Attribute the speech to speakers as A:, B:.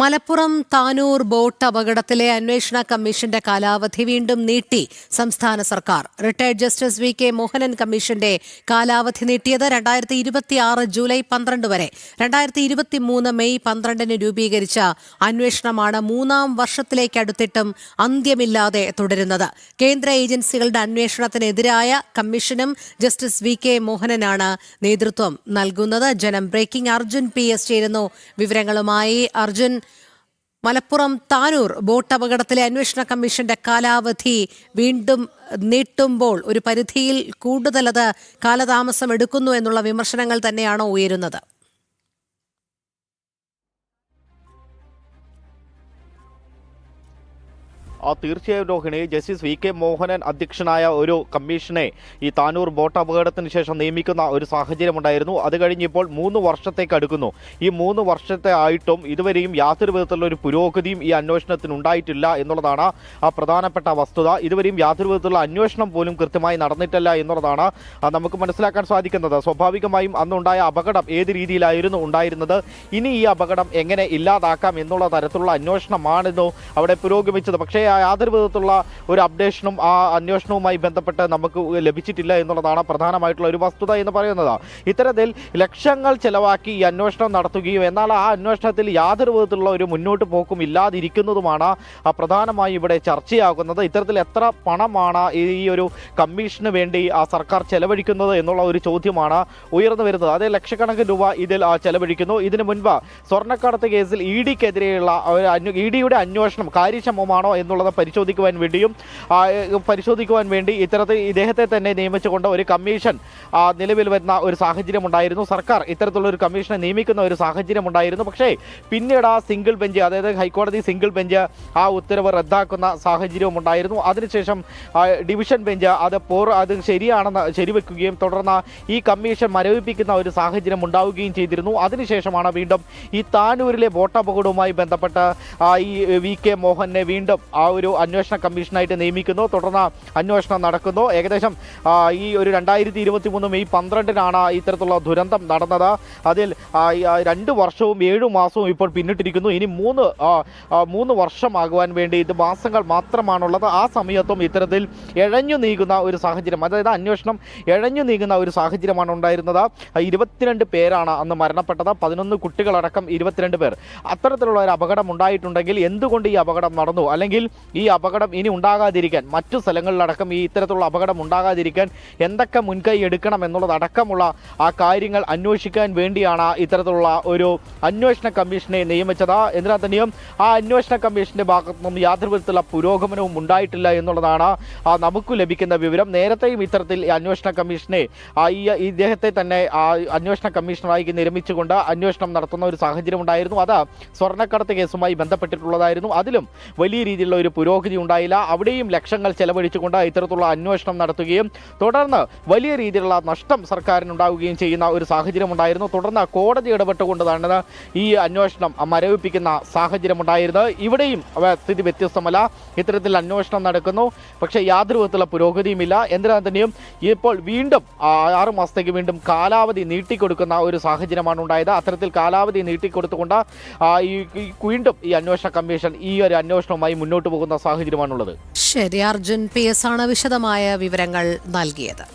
A: Malappuram Tanur boat അപകടത്തിലെ അന്വേഷണ കമ്മീഷന്റെ കാലാവധി വീണ്ടും നീട്ടി സംസ്ഥാന സർക്കാർ. Retired justice V K Mohanan കമ്മീഷന്റെ കാലാവധി നീട്ടിയത് രണ്ടായിരത്തി ജൂലൈ പന്ത്രണ്ട് വരെ. രണ്ടായിരത്തി ഇരുപത്തിമൂന്ന് മെയ് പന്ത്രണ്ടിന് രൂപീകരിച്ച അന്വേഷണമാണ് മൂന്നാം വർഷത്തിലേക്ക് വർഷത്തിലേക്കടുത്തിട്ടും അന്ത്യമില്ലാതെ തുടരുന്നത്. കേന്ദ്ര ഏജൻസികളുടെ അന്വേഷണത്തിനെതിരായ കമ്മീഷനും ജസ്റ്റിസ് വി കെ മോഹനനാണ് നേതൃത്വം നൽകുന്നത്. ജനം ബ്രേക്കിംഗ് അർജുൻ പി എസ് ചേരുന്നു. വിവരങ്ങളുമായി അർജുൻ മലപ്പുറം താനൂർ ബോട്ട് അപകടത്തിലെ അന്വേഷണ കമ്മീഷന്റെ കാലാവധി വീണ്ടും നീട്ടുമ്പോൾ ഒരു പരിധിയിൽ കൂടുതലത് കാലതാമസം എടുക്കുന്നു എന്നുള്ള വിമർശനങ്ങൾ തന്നെയാണോ ഉയരുന്നത്.
B: തീർച്ചയായും Rohini justice V K Mohanan അധ്യക്ഷനായ ഒരു കമ്മീഷനെ ഈ താനൂർ ബോട്ട് അപകടത്തിന് ശേഷം നിയമിക്കുന്ന ഒരു സാഹചര്യമുണ്ടായിരുന്നു അത് കഴിഞ്ഞ് ഇപ്പോൾ മൂന്ന് വർഷത്തേക്ക് അടുക്കുന്നു. ഈ മൂന്ന് വർഷത്തെ ആയിട്ടും ഇതുവരെയും യാതൊരു വിധത്തിലുള്ള ഒരു പുരോഗതിയും ഈ അന്വേഷണത്തിന് ഉണ്ടായിട്ടില്ല എന്നുള്ളതാണ് ആ പ്രധാനപ്പെട്ട വസ്തുത. ഇതുവരെയും യാതൊരു വിധത്തിലുള്ള അന്വേഷണം പോലും കൃത്യമായി നടന്നിട്ടില്ല എന്നുള്ളതാണ് നമുക്ക് മനസ്സിലാക്കാൻ സാധിക്കുന്നത്. സ്വാഭാവികമായും അന്നുണ്ടായ അപകടം ഏത് രീതിയിലായിരുന്നു ഉണ്ടായിരുന്നത്? ഇനി ഈ അപകടം എങ്ങനെ ഇല്ലാതാക്കാം എന്നുള്ള തരത്തിലുള്ള അന്വേഷണമാണെന്നോ അവിടെ പുരോഗമിച്ചത്. പക്ഷേ ആ യാതൊരു വിധത്തിലുള്ള ഒരു അപ്ഡേഷനും ആ അന്വേഷണവുമായി ബന്ധപ്പെട്ട് നമുക്ക് ലഭിച്ചിട്ടില്ല എന്നുള്ളതാണ് പ്രധാനമായിട്ടുള്ള ഒരു വസ്തുത എന്ന് പറയുന്നത്. ഇത്തരത്തിൽ ലക്ഷങ്ങൾ ചെലവാക്കി ഈ അന്വേഷണം നടത്തുകയും എന്നാൽ ആ അന്വേഷണത്തിൽ യാതൊരു വിധത്തിലുള്ള ഒരു മുന്നോട്ട് പോക്കും ഇല്ലാതിരിക്കുന്നതുമാണ് പ്രധാനമായും ഇവിടെ ചർച്ചയാകുന്നത്. ഇത്തരത്തിൽ എത്ര പണമാണ് ഈ ഒരു കമ്മീഷന് വേണ്ടി ആ സർക്കാർ ചെലവഴിക്കുന്നത് എന്നുള്ള ഒരു ചോദ്യമാണ് ഉയർന്നു വരുന്നത്. അതേ ലക്ഷക്കണക്കിന് രൂപ ഇതിൽ ചെലവഴിക്കുന്നു. ഇതിനു മുൻപ് സ്വർണക്കടത്ത് കേസിൽ ഇ ഡിക്കെതിരെയുള്ള ഇ ഡിയുടെ അന്വേഷണം കാര്യക്ഷമമാണോ എന്നുള്ളത് പരിശോധിക്കുവാൻ വേണ്ടിയും പരിശോധിക്കുവാൻ വേണ്ടി ഇത്തരത്തിൽ ഇദ്ദേഹത്തെ തന്നെ നിയമിച്ചുകൊണ്ട് ഒരു കമ്മീഷൻ നിലവിൽ വരുന്ന ഒരു സാഹചര്യം ഉണ്ടായിരുന്നു. സർക്കാർ ഇത്തരത്തിലുള്ള ഒരു കമ്മീഷനെ നിയമിക്കുന്ന ഒരു സാഹചര്യം ഉണ്ടായിരുന്നു. പക്ഷേ പിന്നീട് ആ സിംഗിൾ ബെഞ്ച് അതായത് ഹൈക്കോടതി സിംഗിൾ ബെഞ്ച് ആ ഉത്തരവ് റദ്ദാക്കുന്ന സാഹചര്യവും ഉണ്ടായിരുന്നു. അതിനുശേഷം ഡിവിഷൻ ബെഞ്ച് അത് പോർ അത് ശരിയാണെന്ന് ശരിവെക്കുകയും തുടർന്ന് ഈ കമ്മീഷൻ മരവിപ്പിക്കുന്ന ഒരു സാഹചര്യം ഉണ്ടാവുകയും ചെയ്തിരുന്നു. അതിനുശേഷമാണ് വീണ്ടും ഈ താനൂരിലെ ബോട്ടപകടവുമായി ബന്ധപ്പെട്ട് ഈ വി കെ മോഹനെ വീണ്ടും ആ ഒരു അന്വേഷണ കമ്മീഷനായിട്ട് നിയമിക്കുന്നു. തുടർന്ന് അന്വേഷണം നടക്കുന്നു. ഏകദേശം ഈ ഒരു രണ്ടായിരത്തി ഇരുപത്തി മൂന്ന് മെയ് പന്ത്രണ്ടിനാണ് ഇത്തരത്തിലുള്ള ദുരന്തം നടന്നത്. അതിൽ രണ്ട് വർഷവും ഏഴ് മാസവും ഇപ്പോൾ പിന്നിട്ടിരിക്കുന്നു. ഇനി മൂന്ന് മൂന്ന് വർഷമാകുവാൻ വേണ്ടി ഇത് മാസങ്ങൾ മാത്രമാണുള്ളത്. ആ സമയത്തും ഇത്തരത്തിൽ ഇഴഞ്ഞു നീങ്ങുന്ന ഒരു സാഹചര്യം അതായത് അന്വേഷണം ഇഴഞ്ഞു നീങ്ങുന്ന ഒരു സാഹചര്യമാണ് ഉണ്ടായിരുന്നത്. ഇരുപത്തിരണ്ട് പേരാണ് അന്ന് മരണപ്പെട്ടത്. പതിനൊന്ന് കുട്ടികളടക്കം ഇരുപത്തിരണ്ട് പേർ. അത്തരത്തിലുള്ള ഒരു അപകടം ഉണ്ടായിട്ടുണ്ടെങ്കിൽ എന്തുകൊണ്ട് ഈ അപകടം നടന്നു? അല്ലെങ്കിൽ ഈ അപകടം ഇനി ഉണ്ടാകാതിരിക്കാൻ മറ്റു സ്ഥലങ്ങളിലടക്കം ഈ ഇത്തരത്തിലുള്ള അപകടം ഉണ്ടാകാതിരിക്കാൻ എന്തൊക്കെ മുൻകൈ എടുക്കണം എന്നുള്ളതടക്കമുള്ള ആ കാര്യങ്ങൾ അന്വേഷിക്കാൻ വേണ്ടിയാണ് ഇത്തരത്തിലുള്ള ഒരു അന്വേഷണ കമ്മീഷനെ നിയമിച്ചത്. എന്തിനാ തന്നെയും ആ അന്വേഷണ കമ്മീഷന്റെ ഭാഗത്തു നിന്നും യാതൊരു വിധത്തിലുള്ള പുരോഗമനവും ഉണ്ടായിട്ടില്ല എന്നുള്ളതാണ് നമുക്ക് ലഭിക്കുന്ന വിവരം. നേരത്തെയും ഇത്തരത്തിൽ ഈ അന്വേഷണ കമ്മീഷനെ ഈ ഇദ്ദേഹത്തെ തന്നെ ആ അന്വേഷണ കമ്മീഷണറായി നിയമിച്ചുകൊണ്ട് അന്വേഷണം നടത്തുന്ന ഒരു സാഹചര്യം ഉണ്ടായിരുന്നു അത് സ്വർണക്കടത്ത് കേസുമായി ബന്ധപ്പെട്ടിട്ടുള്ളതായിരുന്നു. അതിലും വലിയ രീതിയിലുള്ള ഒരു പുരോഗതി ഉണ്ടായില്ല. അവിടെയും ലക്ഷങ്ങൾ ചെലവഴിച്ചുകൊണ്ട് ഇത്തരത്തിലുള്ള അന്വേഷണം നടത്തുകയും തുടർന്ന് വലിയ രീതിയിലുള്ള നഷ്ടം സർക്കാരിന് സർക്കാരിനുണ്ടാവുകയും ചെയ്യുന്ന ഒരു സാഹചര്യം ഉണ്ടായിരുന്നു തുടർന്ന് കോടതി ഇടപെട്ടുകൊണ്ടാണ് ഈ അന്വേഷണം മരവിപ്പിക്കുന്ന സാഹചര്യം ഉണ്ടായിരുന്നത് ഇവിടെയും സ്ഥിതി വ്യത്യസ്തമല്ല. ഇത്തരത്തിൽ അന്വേഷണം നടക്കുന്നു. പക്ഷേ യാതൊരു വിധത്തിലുള്ള പുരോഗതിയുമില്ല. എന്തിനാ തന്നെയും ഇപ്പോൾ വീണ്ടും ആറു മാസത്തേക്ക് വീണ്ടും കാലാവധി നീട്ടിക്കൊടുക്കുന്ന ഒരു സാഹചര്യമാണ് ഉണ്ടായത്. അത്തരത്തിൽ കാലാവധി നീട്ടിക്കൊടുത്തുകൊണ്ട് ഈ വീണ്ടും ഈ അന്വേഷണ കമ്മീഷൻ ഈ ഒരു അന്വേഷണവുമായി മുന്നോട്ട് പോകുന്ന സാഹചര്യമാണുള്ളത്.
A: ശരി അർജുൻ പി എസ് ആണ് വിശദമായ വിവരങ്ങൾ നൽകിയത്.